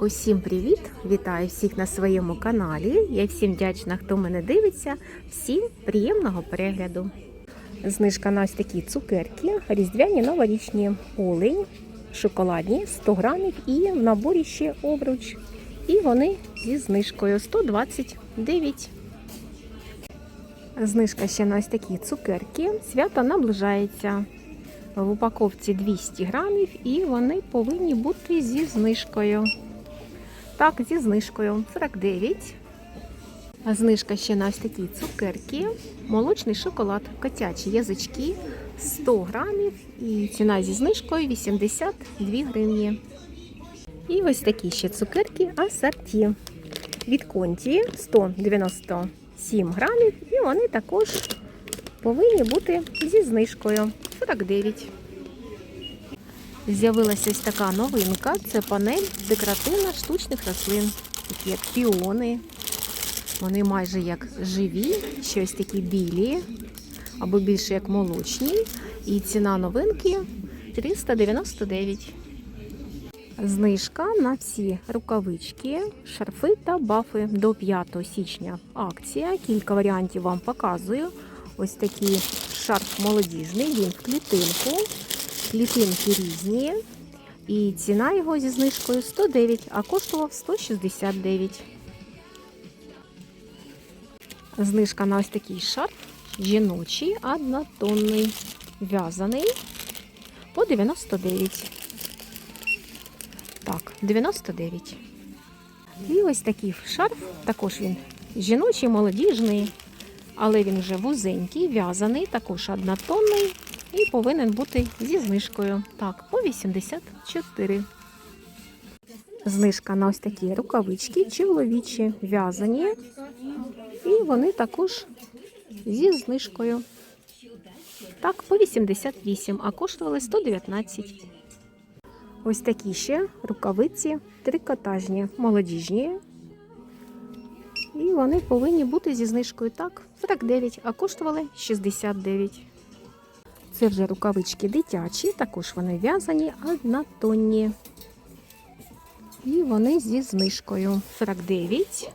Усім привіт! Вітаю всіх на своєму каналі. Я всім вдячна, хто мене дивиться. Всім приємного перегляду. Знижка на ось такі цукерки, різдвяні новорічні олень, шоколадні 100 грамів і в наборі ще обруч. І вони зі знижкою 129. Знижка ще на ось такі цукерки. Свято наближається. В упаковці 200 грамів і вони повинні бути зі знижкою. Так, зі знижкою 49. А знижка ще на ось такі цукерки. Молочний шоколад, котячі язички 100 грамів і ціна зі знижкою 82 гривні. І ось такі ще цукерки асорті. Від конті 197 грамів, і вони також повинні бути зі знижкою 49. З'явилася ось така новинка. Це панель декоративна штучних рослин, такі як піони. Вони майже як живі, щось такі білі, або більше як молочні. І ціна новинки 399. Знижка на всі рукавички, шарфи та бафи до 5 січня. Акція. Кілька варіантів вам показую. Ось такий шарф молодіжний, він в клітинку. Клітинки різні. І ціна його зі знижкою 109, а коштував 169. Знижка на ось такий шарф жіночий, однотонний, в'язаний по 99. Так, 99. І ось такий шарф, також він жіночий, молодіжний, але він вже вузенький, в'язаний, також однотонний і повинен бути зі знижкою. Так, по 84. Знижка на ось такі рукавички, чоловічі, в'язані. І вони також зі знижкою. Так, по 88, а коштували 119. Ось такі ще рукавиці трикотажні, молодіжні. І вони повинні бути зі знижкою так, 49, а коштували 69. Це вже рукавички дитячі, також вони в'язані, однотонні. І вони зі знижкою 49.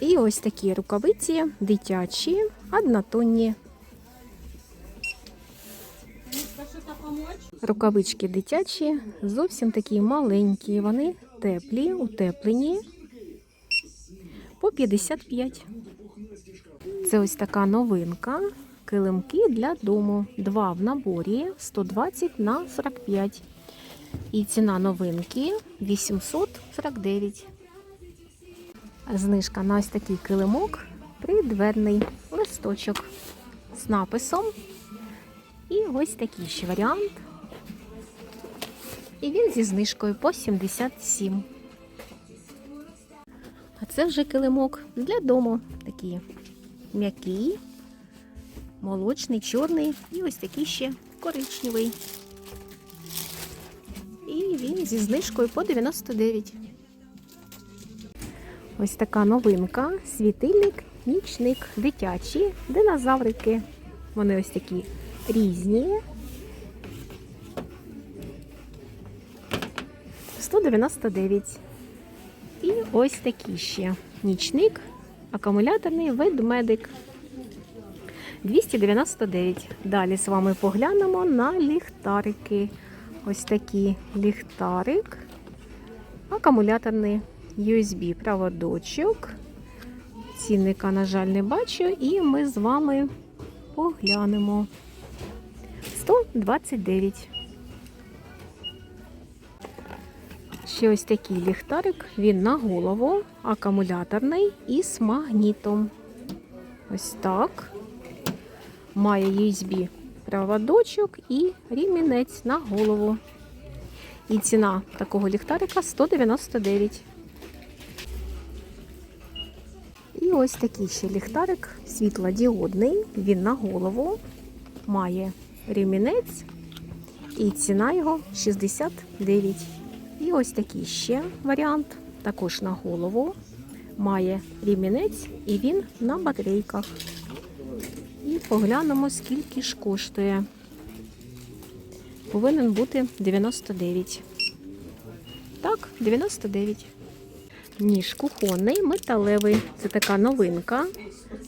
І ось такі рукавиці дитячі, однотонні. Рукавички дитячі, зовсім такі маленькі. Вони теплі, утеплені по 55. Це ось така новинка. Килимки для дому. Два в наборі 120 на 45. І ціна новинки 849. Знижка на ось такий килимок, придверний листочок з написом. І ось такий ще варіант. І він зі знижкою по 77. А це вже килимок для дому. Такий м'який, молочний, чорний і ось такий ще коричневий. І він зі знижкою по 99. Ось така новинка. Світильник, нічник, дитячі, динозаврики. Вони ось такі різні. 199. І ось такий ще нічник, акумуляторний ведмедик. 299. Далі з вами поглянемо на ліхтарики. Ось такий ліхтарик, акумуляторний USB проводочок. Цінника, на жаль, не бачу, і ми з вами поглянемо. 129. Ще ось такий ліхтарик, він на голову, акумуляторний і з магнітом. Ось так. Має USB проводочок і рімінець на голову. І ціна такого ліхтарика 199. І ось такий ще ліхтарик світлодіодний, він на голову, має ремінець, і ціна його 69. І ось такий ще варіант, також на голову, має ремінець і він на батарейках. Поглянемо, скільки ж коштує. Повинен бути 99. Так, 99. Ніж кухонний, металевий. Це така новинка.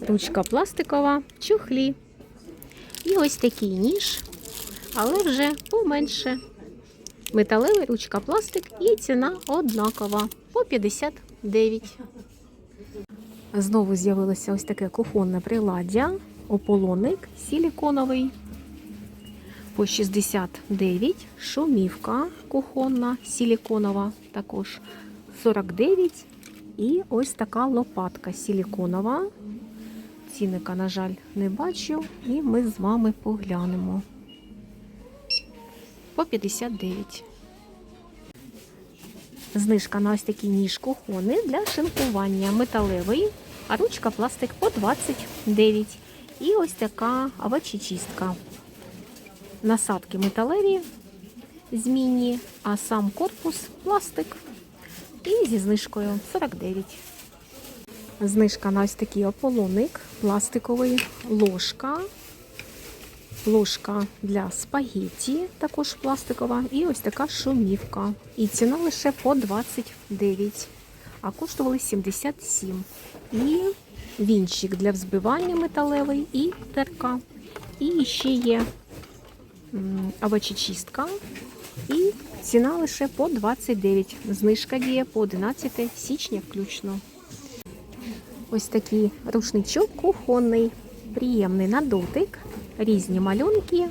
Ручка пластикова, чухлі. І ось такий ніж, але вже поменше. Металевий ручка пластик і ціна однакова по 59. Знову з'явилося ось таке кухонне приладдя, ополоник силіконовий по 69, шумівка кухонна, силіконова також 49. І ось така лопатка силіконова. Цінника, на жаль, не бачу, і ми з вами поглянемо. По 59. Знижка на ось такий ніж кухонний для шинкування металевий, а ручка пластик по 29. І ось така овочечистка. Насадки металеві змінні, а сам корпус пластик. І зі знижкою 49. Знижка на ось такий ополоник, пластиковий, ложка, ложка для спагетті, також пластикова, і ось така шумівка. І ціна лише по 29, а коштували 77. І вінчик для взбивання металевий і терка. І ще є овочечистка. І ціна лише по 29. Знижка діє по 11 січня включно. Ось такий рушничок кухонний, приємний на дотик, різні малюнки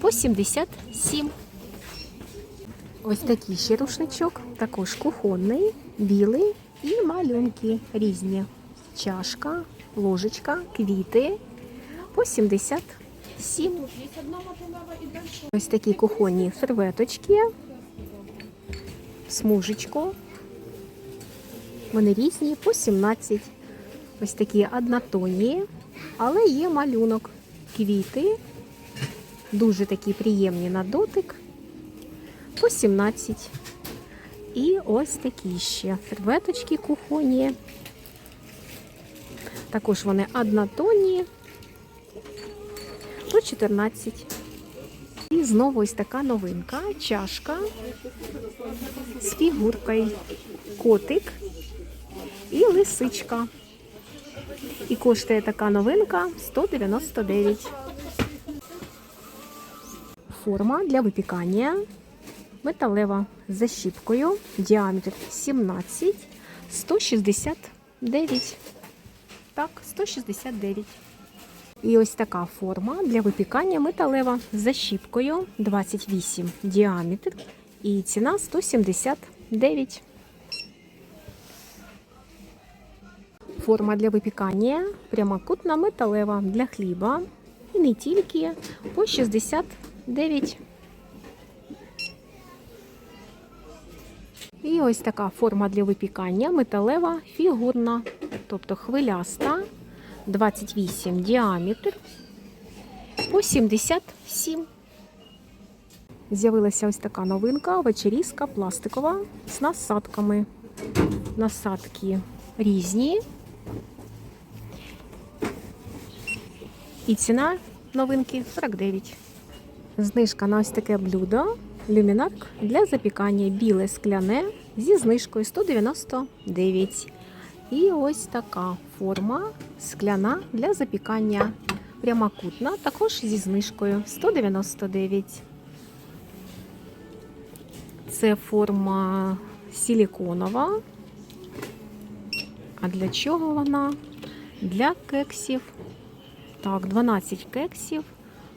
по 77. Ось такий ще рушничок, також кухонний, білий і малюнки різні. Чашка, ложечка, квіти по 77. Ось такі кухонні серветочки, смужечку. Вони різні по 17. Ось такі однотонні, але є малюнок. Квіти. Дуже такі приємні на дотик. По 17. І ось такі ще серветочки кухонні. Також вони однотонні. По 14. І знову ось така новинка. Чашка з фігуркою. Котик і лисичка. І коштує така новинка 199. Форма для випікання металева защіпкою, діаметр 17, 169. Так, 169. І ось така форма для випікання металева защіпкою 28 діаметр і ціна 179. Форма для випікання прямокутна металева для хліба. І не тільки по 69. І ось така форма для випікання металева фігурна, тобто хвиляста, 28 діаметр по 77. З'явилася ось така новинка, вечерізка пластикова з насадками. Насадки різні. І ціна новинки 49. Знижка на ось таке блюдо. Люмінарк для запікання біле скляне зі знижкою 199. І ось така форма скляна для запікання прямокутна, також зі знижкою 199. Це форма силіконова. А для чого вона? Для кексів. Так, 12 кексів,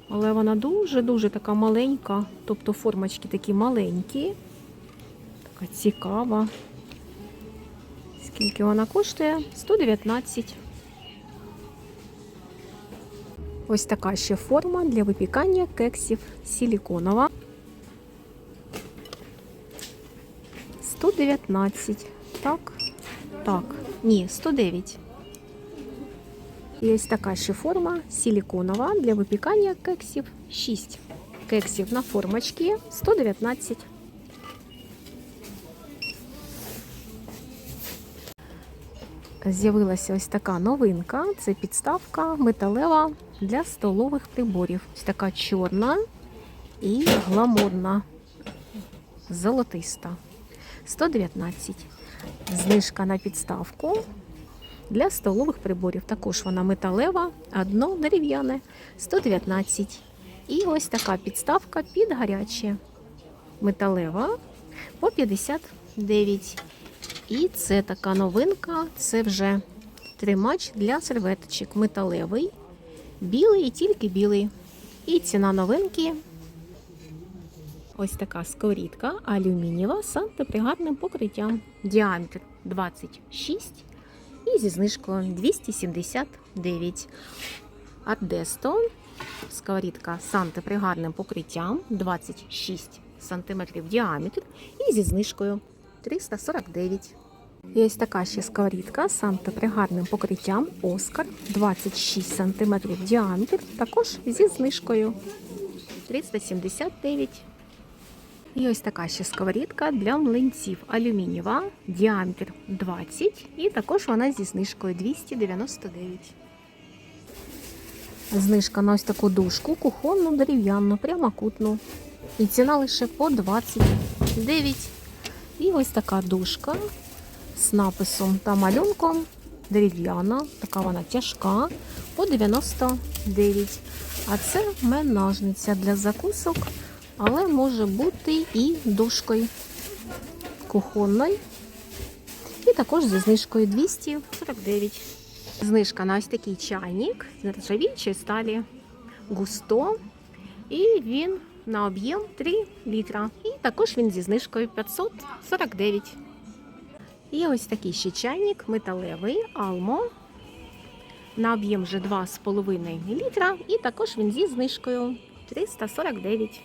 але вона дуже-дуже така маленька, тобто формочки такі маленькі. Така цікава. Скільки вона коштує? 119. Ось така ще форма для випікання кексів силіконова. 119. Так, так, ні, 109. І ось така ще форма силіконова для випікання кексів 6. Кексів на формочці 119. З'явилася ось така новинка. Це підставка металева для столових приборів. Ось така чорна і гламурна. золотиста 119. Знижка на підставку для столових приборів. Також вона металева, а дно дерев'яне 119. І ось така підставка під гаряче. Металева по 59. І це така новинка. Це вже тримач для серветочок. Металевий, білий і тільки білий. І ціна новинки. Ось така сковорідка алюмінієва з антипригарним покриттям. Діаметр 26 і зі знижкою 279. Ардесто. Сковорідка з антипригарним покриттям 26 см діаметр і зі знижкою 349. Ось така ще сковорідка з антипригарним покриттям Оскар 26 см діаметр, також зі знижкою 379. І ось така ще сковорідка для млинців алюмінієва, діаметр 20 і також вона зі знижкою 299. Знижка на ось таку дужку, кухонну, дерев'яну, прямокутну. І ціна лише по 29. І ось така дужка з написом та малюнком. Дерев'яна, така вона тяжка, по 99. А це менажниця для закусок, але може бути і дужкою кухонною. І також зі знижкою 249. Знижка на ось такий чайник з нержавіючої сталі густо. І він на об'єм 3 літра. І також він зі знижкою 549. І ось такий ще чайник металевий Almo. На об'єм вже 2,5 літра. І також він зі знижкою 349.